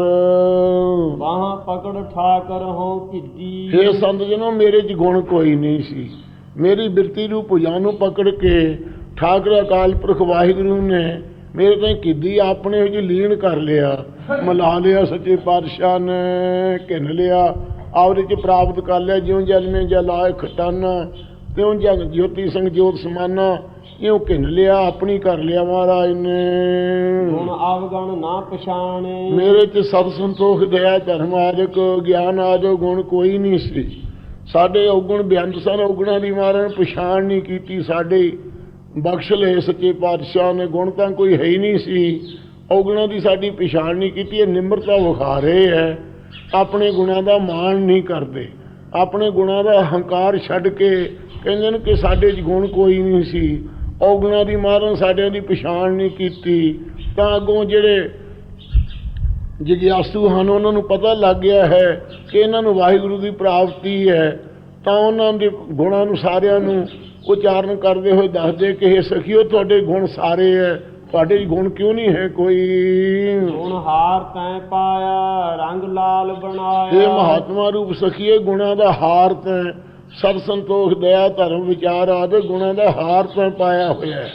ਬਾਹਾਂ ਪਕੜ ਠਾਕਰ ਹੋ ਕਿੱਦੀ ਹੇ ਸੰਤ ਜਨੋ ਮੇਰੇ 'ਚ ਗੁਣ ਕੋਈ ਨਹੀਂ ਸੀ। ਮੇਰੀ ਬਿਰਤੀ ਨੂੰ ਭੁਜਾ ਨੂੰ ਪਕੜ ਕੇ ਠਾਕਰ ਅਕਾਲ ਪੁਰਖ ਵਾਹਿਗੁਰੂ ਨੇ ਮੇਰੇ ਤਾਂ ਕਿੱਦੀ ਆਪਣੇ ਵਿੱਚ ਲੀਨ ਕਰ ਲਿਆ। ਮਿਲਾ ਲਿਆ ਸੱਚੇ ਪਾਤਸ਼ਾਹ ਨੇ ਘਿਨ ਲਿਆ ਆਪਦੇ ਚ ਪ੍ਰਾਪਤ ਕਰ ਲਿਆ ਜਿਉਂ ਜਲ ਮੇ ਜਲਾਇ ਖਟਾਨਾ। ਤਿਉਂ ਜਗ ਜੋਤੀ ਸਿੰਘ ਜੋਤ ਸਮਾਨਾ? ਇਉਂ ਘਿਨ ਲਿਆ ਆਪਣੀ ਕਰ ਲਿਆ ਮਹਾਰਾਜ ਨੇ। ਗੁਣ ਆਵਗਣ ਨਾ ਪਛਾਣੇ। ਮੇਰੇ ਚ ਸਤ ਸੰਤੋਖ ਦਇਆ ਧਰਮ ਆਦਿਕ ਗਿਆਨ ਆਦਿ ਗੁਣ ਕੋਈ ਨਹੀਂ ਸੀ। ਸਾਡੇ ਔਗੁਣ ਬੇਅੰਤ ਸਨ ਔਗੁਣਾਂ ਦੀ ਮਾਰਨ ਪਛਾਣ ਨਹੀਂ ਕੀਤੀ ਸਾਡੇ। ਬਖਸ਼ ਲਏ ਸੱਚੇ ਪਾਤਸ਼ਾਹ ਨੇ ਗੁਣ ਤਾਂ ਕੋਈ ਹੈ ਹੀ ਨਹੀਂ ਸੀ। ਔਗੁਣਾਂ ਦੀ ਸਾਡੀ ਪਛਾਣ ਨਹੀਂ ਕੀਤੀ ਇਹ ਨਿਮਰਤਾ ਵਿਖਾ ਰਹੇ ਹੈ। ਆਪਣੇ ਗੁਣਾਂ ਦਾ ਮਾਣ ਨਹੀਂ ਕਰਦੇ। ਆਪਣੇ ਗੁਣਾਂ ਦਾ ਹੰਕਾਰ ਛੱਡ ਕੇ ਕਹਿੰਦੇ ਨੇ ਕਿ ਸਾਡੇ 'ਚ ਗੁਣ ਕੋਈ ਨਹੀਂ ਸੀ। ਔਗੁਣਾਂ ਦੀ ਮਾਰਨ ਸਾਡਿਆਂ ਦੀ ਪਛਾਣ ਨਹੀਂ ਕੀਤੀ। ਤਾਂ ਅੱਗੋਂ ਜਿਹੜੇ ਜਿਗਿਆਸੂ ਹਨ, ਉਹਨਾਂ ਨੂੰ ਪਤਾ ਲੱਗ ਗਿਆ ਹੈ ਕਿ ਇਹਨਾਂ ਨੂੰ ਵਾਹਿਗੁਰੂ ਦੀ ਪ੍ਰਾਪਤੀ ਹੈ। ਤਾਂ ਉਹਨਾਂ ਦੇ ਗੁਣਾਂ ਨੂੰ ਸਾਰਿਆਂ ਨੂੰ ਉਚਾਰਨ ਕਰਦੇ ਹੋਏ ਦੱਸਦੇ ਕਿ ਇਹ ਸਖੀਓ, ਤੁਹਾਡੇ ਗੁਣ ਸਾਰੇ ਹੈ। ਤੁਹਾਡੇ ਗੁਣ ਕਿਉਂ ਨਹੀਂ ਹੈ ਕੋਈ? ਹੁਣ ਹਾਰ ਤੈਂ ਪਾਇਆ ਰੰਗ ਲਾਲ ਬਣਾਇਆ। ਇਹ ਮਹਾਤਮਾ ਰੂਪ ਸਖੀਏ ਗੁਣਾਂ ਦਾ ਹਾਰ ਤੈਂ। ਸਤ ਸੰਤੋਖ ਦਇਆ ਧਰਮ ਵਿਚਾਰ ਆਦਿ ਗੁਣਾਂ ਦਾ ਹਾਰ ਤੈਂ ਪਾਇਆ ਹੋਇਆ ਹੈ।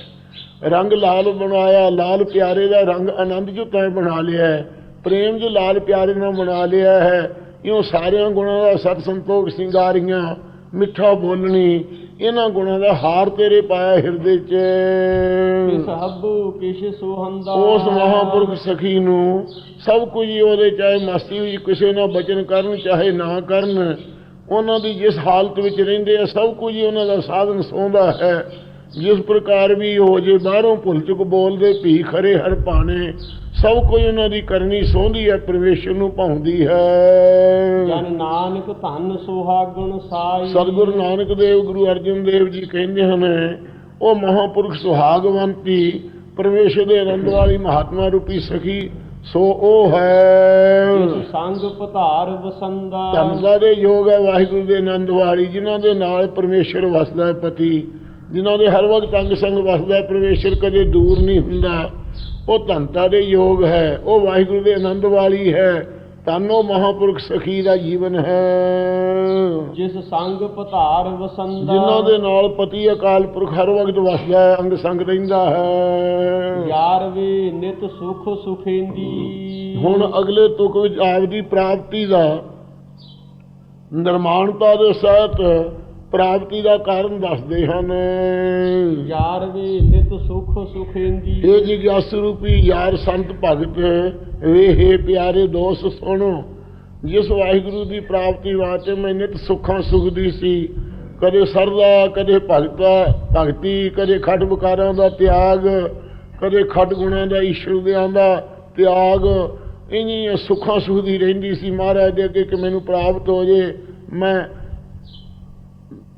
ਰੰਗ ਲਾਲ ਬਣਾਇਆ ਲਾਲ ਪਿਆਰੇ ਦਾ ਰੰਗ ਆਨੰਦ ਜੋ ਤੈਂ ਬਣਾ ਲਿਆ ਹੈ। ਪ੍ਰੇਮ ਜੋ ਲਾਲ ਪਿਆਰੇ ਨਾਲ ਬਣਾ ਲਿਆ ਹੈ। ਇਉਂ ਸਾਰਿਆਂ ਗੁਣਾਂ ਦਾ ਸਤ ਸੰਤੋਖ ਸਿੰਗਾਰੀਆਂ। ਮਿੱਠਾ ਬੋਲਣੀ ਇਹਨਾਂ ਗੁਣਾਂ ਦਾ ਹਾਰ ਤੇਰੇ ਪਾਇਆ ਹਿਰਦੇ 'ਚ। ਕਿਛ ਸੁਹੰਦਾ ਉਸ ਮਹਾਪੁਰਖ ਸਖੀ ਨੂੰ ਸਭ ਕੁਝ ਉਹਦੇ ਚਾਹੇ ਮਸਤੀ ਵਿੱਚ ਕਿਸੇ ਨਾਲ ਬਚਨ ਕਰਨ ਚਾਹੇ ਨਾ ਕਰਨ ਉਹਨਾਂ ਦੀ ਜਿਸ ਹਾਲਤ ਵਿੱਚ ਰਹਿੰਦੇ ਆ ਸਭ ਕੁਝ ਉਹਨਾਂ ਦਾ ਸਾਧਨ ਸੌਂਦਾ ਹੈ। ਜਿਸ ਪ੍ਰਕਾਰ ਵੀ ਹੋ ਜੇ ਬਾਹਰੋਂ ਭੁੱਲ ਚੁੱਕ ਬੋਲਦੇ ਭੀ ਖਰੇ ਹਰ ਪਾਣੇ ਸਭ ਕੁਝ ਉਹਨਾਂ ਦੀ ਕਰਨੀ ਸੌਂਦੀ ਹੈ ਪਰਮੇਸ਼ਰ ਨੂੰ ਭਾਉਂਦੀ ਹੈ। ਜਨ ਨਾਨਕ ਧਨ ਸੁਹਾਗਣ ਸਾਈ। ਸਤਿਗੁਰੂ ਨਾਨਕ ਦੇਵ ਗੁਰੂ ਅਰਜਨ ਦੇਵ ਜੀ ਕਹਿੰਦੇ ਹਨ ਉਹ ਮਹਾਪੁਰਖ ਸੁਹਾਗਵੰਤੀ ਪਰਮੇਸ਼ਰ ਦੇ ਆਨੰਦ ਵਾਲੀ ਮਹਾਤਮਾ ਰੂਪੀ ਸਖੀ ਸੋ ਉਹ ਹੈ। ਸੰਗ ਪਧਾਰ ਵਸੰਦਾ। ਧੰਦਾ ਦੇ ਯੋਗ ਹੈ ਵਾਹਿਗੁਰੂ ਦੇ ਆਨੰਦ ਵਾਲੀ ਜਿਨ੍ਹਾਂ ਦੇ ਨਾਲ ਪਰਮੇਸ਼ਰ ਵਸਦਾ ਹੈ ਪਤੀ। ਜਿਨ੍ਹਾਂ ਦੇ ਹਰ ਵਕਤ ਅੰਗ ਸੰਗ ਵਸਦਾ ਪਰਮੇਸ਼ਰ ਕਦੇ ਦੂਰ ਨਹੀਂ ਹੁੰਦਾ। ਉਹ ਧੰਤਾ ਦੇ ਯੋਗ ਹੈ ਉਹ ਵਾਹਿਗੁਰੂ ਦੇ ਆਨੰਦ ਵਾਲੀ ਹੈ। ਤਾਨੋ ਮਹਾਪੁਰਖ ਸਖੀ ਦਾ ਜੀਵਨ ਹੈ। ਜਿਸ ਸੰਗ ਪਧਾਰ ਵਸੰਦਾ। ਜਿਨ੍ਹਾਂ ਦੇ ਨਾਲ ਪਤੀ ਅਕਾਲ ਪੁਰਖ ਹਰ ਵਕਤ ਵਸਦਾ ਹੈ ਅੰਗ ਸੰਗ ਰਹਿੰਦਾ ਹੈ। ਯਾਰ ਵੀ ਨਿਤ ਸੁਖ ਸੁਖੇਂਦੀ। ਹੁਣ ਅਗਲੇ ਤੁਕ ਵਿੱਚ ਆਪਦੀ ਪ੍ਰਾਪਤੀ ਦਾ ਨਿਰਮਾਣਤਾ ਦੇ ਸਹਿਤ ਪ੍ਰਾਪਤੀ ਦਾ ਕਾਰਨ ਦੱਸਦੇ ਹਨ। ਯਾਰ ਵੀ ਨਿਤ ਸੁਖ ਸੁਖੇਂਦੀ ਇਹ ਜਿਗਿਆਸੂ ਰੂਪੀ ਯਾਰ ਸੰਤ ਭਗਤ ਵੇਹੇ ਪਿਆਰੇ ਦੋਸਤ ਸੁਣੋ। ਜਿਸ ਵਾਹਿਗੁਰੂ ਦੀ ਪ੍ਰਾਪਤੀ ਵਾਸਤੇ ਮੈਂ ਨਿਤ ਸੁੱਖਾਂ ਸੁਖਦੀ ਸੀ। ਕਦੇ ਸਰਦਾ ਕਦੇ ਭਗਤਾ ਭਗਤੀ ਕਦੇ ਖਟ ਵਿਕਾਰਾਂ ਦਾ ਤਿਆਗ ਕਦੇ ਖਟ ਗੁਣਾਂ ਦਾ ਈਸ਼ਵਰ ਦਿਆਂ ਦਾ ਤਿਆਗ। ਇੰਨੀ ਸੁੱਖਾਂ ਸੁਖਦੀ ਰਹਿੰਦੀ ਸੀ ਮਹਾਰਾਜ ਦੇ ਅੱਗੇ ਕਿ ਮੈਨੂੰ ਪ੍ਰਾਪਤ ਹੋ ਜੇ ਮੈਂ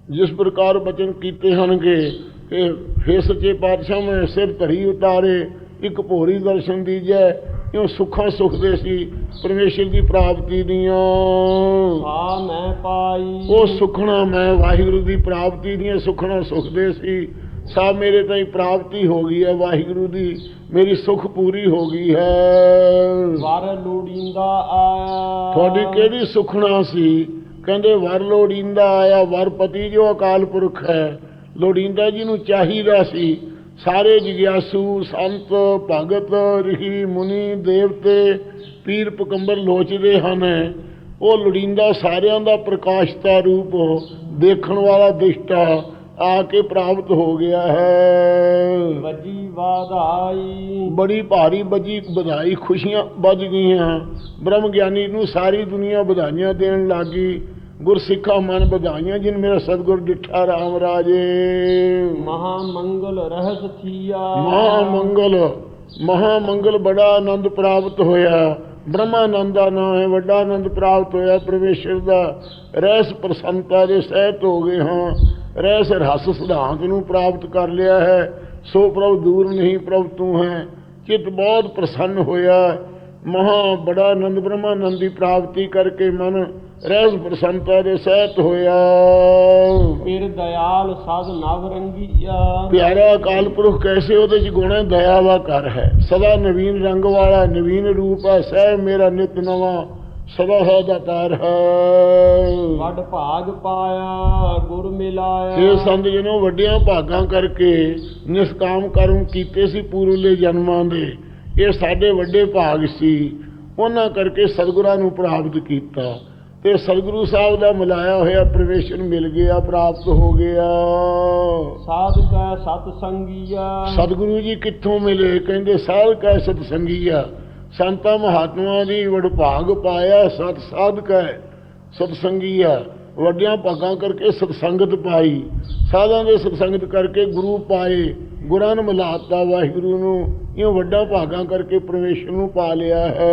ਜਿਸ ਪ੍ਰਕਾਰ ਬਚਨ ਕੀਤੇ ਹਨਗੇ ਕਿ ਫੇ ਸੱਚੇ ਪਾਤਸ਼ਾਹ ਮੈਂ ਸਿਰ ਧਰੀ ਉਤਾਰੇ ਇੱਕ ਭੋਰੀ ਦਰਸ਼ਨ ਦੀਜੈ ਇਉਂ ਸੁੱਖਾਂ ਸੁਖਦੇ ਸੀ ਪਰਮੇਸ਼ਰ ਦੀ ਪ੍ਰਾਪਤੀ ਦੀਆਂ। ਆ ਮੈਂ ਪਾਈ। ਉਹ ਸੁਖਣਾ ਮੈਂ ਵਾਹਿਗੁਰੂ ਦੀ ਪ੍ਰਾਪਤੀ ਦੀਆਂ ਸੁਖਣਾ ਸੁਖਦੇ ਸੀ। ਸਭ ਮੇਰੇ ਤਾਈਂ ਪ੍ਰਾਪਤੀ ਹੋ ਗਈ ਹੈ ਵਾਹਿਗੁਰੂ ਦੀ ਮੇਰੀ ਸੁਖ ਪੂਰੀ ਹੋ ਗਈ ਹੈ। ਵਰ ਲੋੜੀਂਦਾ ਆਇਆ। ਤੁਹਾਡੀ ਕਿਹੜੀ ਸੁਖਣਾ ਸੀ? ਕਹਿੰਦੇ ਵਰ ਲੋੜੀਂਦਾ ਆਇਆ ਵਰਪਤੀ ਜੋ ਅਕਾਲ ਪੁਰਖ ਹੈ। ਲੋੜੀਂਦਾ ਜੀ ਨੂੰ ਚਾਹੀਦਾ ਸੀ। ਸਾਰੇ ਜਿਗਿਆਸੂ ਸੰਤ ਭਗਤ ਰਿਸ਼ੀ ਮੁਨੀ ਦੇਵਤੇ ਪੀਰ ਪਕੰਬਰ ਲੋਚਦੇ ਹਨ। ਉਹ ਲੋੜੀਂਦਾ ਸਾਰਿਆਂ ਦਾ ਪ੍ਰਕਾਸ਼ਤਾ ਰੂਪ ਦੇਖਣ ਵਾਲਾ ਦਿਸ਼ਟਾ ਆ ਕੇ ਪ੍ਰਾਪਤ ਹੋ ਗਿਆ ਹੈ। ਵਜੀ ਵਾਧਾਈ। ਬੜੀ ਭਾਰੀ ਬੱਜੀ ਵਧਾਈ ਖੁਸ਼ੀਆਂ ਵੱਜ ਗਈਆਂ। ਬ੍ਰਹਮ ਗਿਆਨੀ ਨੂੰ ਸਾਰੀ ਦੁਨੀਆ ਵਧਾਈਆਂ ਦੇਣ ਲੱਗੀ। ਗੁਰਸਿੱਖਾ ਮਨ ਵਧਾਈਆਂ ਜਿਨ ਮੇਰਾ ਸਤਿਗੁਰ ਡਿਠਾ ਰਾਮ ਰਾਜੇ। ਮਹਾ ਮੰਗਲ ਰਹਿਸ ਥੀਆ। ਮਹਾ ਮੰਗਲ ਮਹਾ ਮੰਗਲ ਬੜਾ ਆਨੰਦ ਪ੍ਰਾਪਤ ਹੋਇਆ। ਬ੍ਰਹਮਾਨੰਦ ਦਾ ਨਾਮ ਹੈ ਵੱਡਾ ਆਨੰਦ ਪ੍ਰਾਪਤ ਹੋਇਆ। ਪਰਮੇਸ਼ਰ ਦਾ ਰਹਿਸ ਪ੍ਰਸੰਨਤਾ ਦੇ ਸਹਿਤ ਹੋ ਗਏ ਹਾਂ। ਰਹਿਸ ਰਸ ਸਿਧਾਂਤ ਨੂੰ ਪ੍ਰਾਪਤ ਕਰ ਲਿਆ ਹੈ। ਸੋ ਪ੍ਰਭ ਦੂਰ ਨਹੀਂ ਪ੍ਰਭ ਤੂੰ ਹੈ। ਚਿਤ ਬਹੁਤ ਪ੍ਰਸੰਨ ਹੋਇਆ। ਮਹਾ ਬੜਾ ਆਨੰਦ ਬ੍ਰਹਮਾਨੰਦ ਦੀ ਪ੍ਰਾਪਤੀ ਕਰਕੇ ਮਨ ਰਹਿਸ ਪ੍ਰਸੰਨਤਾ ਦੇ ਸਹਿਤ ਹੋਇਆ। ਫਿਰ ਦਇਆਲ ਸਦ ਨਵ ਰੰਗੀਆ ਪਿਆਰਾ ਅਕਾਲ ਪੁਰਖ ਕੈਸੇ ਉਹਦੇ ਚ ਗੁਣ ਦਇਆ ਦਾ ਘਰ ਹੈ। ਸਦਾ ਨਵੀਨ ਰੰਗ ਵਾਲਾ ਨਵੀਨ ਰੂਪ ਹੈ। ਸਹਿ ਮੇਰਾ ਨਿਤ ਨਵਾਂ ਸਦਾ ਹੈ ਦਾਤਾਰ ਹੈ। ਵੱਡ ਭਾਗ ਪਾਇਆ ਗੁਰ ਮਿਲਾਇਆ। ਇਹ ਸੰਤ ਜਨੋ ਵੱਡਿਆਂ ਭਾਗਾਂ ਕਰਕੇ ਨਿਸਕਾਮ ਕਰਮ ਕੀਤੇ ਸੀ ਪੂਰਵਲੇ ਜਨਮਾਂ ਦੇ। ਇਹ ਸਾਡੇ ਵੱਡੇ ਭਾਗ ਸੀ। ਉਹਨਾਂ ਕਰਕੇ ਸਤਿਗੁਰਾਂ ਨੂੰ ਪ੍ਰਾਪਤ ਕੀਤਾ। ਤੇ ਸਤਿਗੁਰੂ ਸਾਹਿਬ ਦਾ ਮਿਲਾਇਆ ਹੋਇਆ ਪ੍ਰਵੇਸ਼ਨ ਮਿਲ ਗਿਆ ਪ੍ਰਾਪਤ ਹੋ ਗਿਆ। ਸਾਧ ਕੈ ਸਤ ਸੰਗੀਆ ਸਤਿਗੁਰੂ ਜੀ ਕਿੱਥੋਂ ਮਿਲੇ? ਕਹਿੰਦੇ ਸਾਧ ਕੈ ਸਤ ਸੰਗੀਆ ਸੰਤਾਂ ਮਹਾਤਮਾ ਦੀ ਵਡਭਾਗ ਪਾਇਆ ਸਤ ਸਾਧਕ ਸਤ ਸੰਗੀਆ ਵੱਡਿਆਂ ਭਾਗਾਂ ਕਰਕੇ ਸਤਸੰਗਤ ਪਾਈ ਸਾਧਾਂ ਦੇ ਸਤਸੰਗਤ ਕਰਕੇ ਗੁਰੂ ਪਾਏ ਗੁਰਾਂ ਨੂੰ ਮਿਲਾਤਾ ਵਾਹਿਗੁਰੂ ਨੂੰ ਇਹ ਵੱਡਾ ਭਾਗਾਂ ਕਰਕੇ ਪਰਮੇਸ਼ਰ ਨੂੰ ਪਾ ਲਿਆ ਹੈ।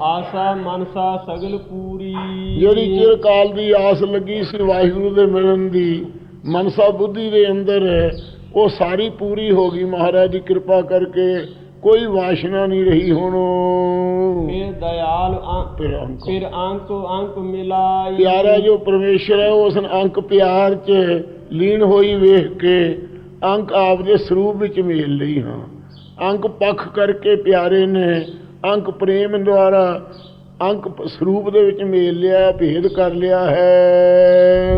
ਆਸਾ ਮਨਸਾ ਸਗਲ ਪੂਰੀ। ਜਿਹੜੀ ਚਿਰ ਕਾਲ ਦੀ ਆਸ ਲੱਗੀ ਸੀ ਵਾਹਿਗੁਰੂ ਦੇ ਮਿਲਣ ਦੀ ਮਨਸਾ ਬੁੱਧੀ ਦੇ ਅੰਦਰ ਉਹ ਸਾਰੀ ਪੂਰੀ ਹੋ ਗਈ। ਮਹਾਰਾਜ ਦੀ ਕਿਰਪਾ ਕਰਕੇ ਕੋਈ ਵਾਸ਼ਨਾ ਨਹੀਂ ਰਹੀ ਹੁਣ। ਫਿਰ ਦਇਆਲ ਫਿਰ ਅੰਕ। ਅੰਕ ਮਿਲਾਈ। ਪਿਆਰਾ ਜੋ ਪਰਮੇਸ਼ਰ ਹੈ ਉਸ ਅੰਕ ਪਿਆਰ 'ਚ ਲੀਨ ਹੋਈ ਵੇਖ ਕੇ ਅੰਕ ਆਪਦੇ ਸਰੂਪ ਵਿੱਚ ਮੇਲ ਲਈ ਹਾਂ। ਅੰਕ ਪੱਖ ਕਰਕੇ ਪਿਆਰੇ ਨੇ ਅੰਕ ਪ੍ਰੇਮ ਦੁਆਰਾ ਅੰਕ ਸਰੂਪ ਦੇ ਵਿੱਚ ਮੇਲ ਲਿਆ ਭੇਦ ਕਰ ਲਿਆ ਹੈ।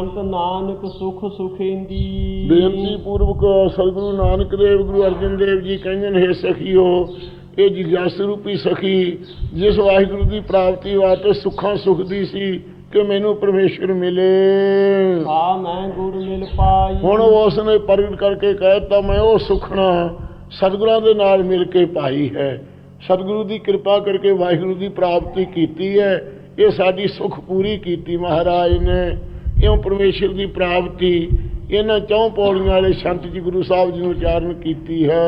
ਬਿਨਵੰਤ ਨਾਨਕ ਸੁਖ ਸੁਖੇਂਦੀ। ਬੇਨਤੀ ਪੂਰਵਕ ਸਤਿਗੁਰੂ ਨਾਨਕ ਦੇਵ ਗੁਰੂ ਅਰਜਨ ਦੇਵ ਜੀ ਕਹਿੰਦੇ ਨੇ "ਹੇ ਸਖੀਓ ਇਹ ਜਿਗਿਆਸ ਰੂਪੀ ਸਖੀ ਜਿਸ ਵਾਹਿਗੁਰੂ ਦੀ ਪ੍ਰਾਪਤੀ ਵਾਸਤੇ ਸੁੱਖਾਂ ਸੁਖ ਦੀ ਸੀ ਕਿ ਮੈਨੂੰ ਪਰਮੇਸ਼ਰ ਮਿਲੇ। ਆ ਮੈਂ ਗੁਰ ਮਿਲ ਪਾਈ। ਹੁਣ ਉਸ ਨੇ ਪ੍ਰਗਟ ਕਰਕੇ ਕਹਿਤਾ ਮੈਂ ਉਹ ਸੁਖਣਾ ਸਤਿਗੁਰਾਂ ਦੇ ਨਾਲ ਮਿਲ ਕੇ ਪਾਈ ਹੈ। ਸਤਿਗੁਰੂ ਦੀ ਕਿਰਪਾ ਕਰਕੇ ਵਾਹਿਗੁਰੂ ਦੀ ਪ੍ਰਾਪਤੀ ਕੀਤੀ ਹੈ। ਇਹ ਸਾਡੀ ਸੁਖ ਪੂਰੀ ਕੀਤੀ ਮਹਾਰਾਜ ਨੇ। ਇਉਂ ਪਰਮੇਸ਼ਰ ਦੀ ਪ੍ਰਾਪਤੀ ਇਹਨਾਂ ਚੌਂ ਪੌੜੀਆਂ ਵਾਲੇ ਸੰਤ ਜੀ ਗੁਰੂ ਸਾਹਿਬ ਜੀ ਨੂੰ ਉਚਾਰਨ ਕੀਤੀ ਹੈ।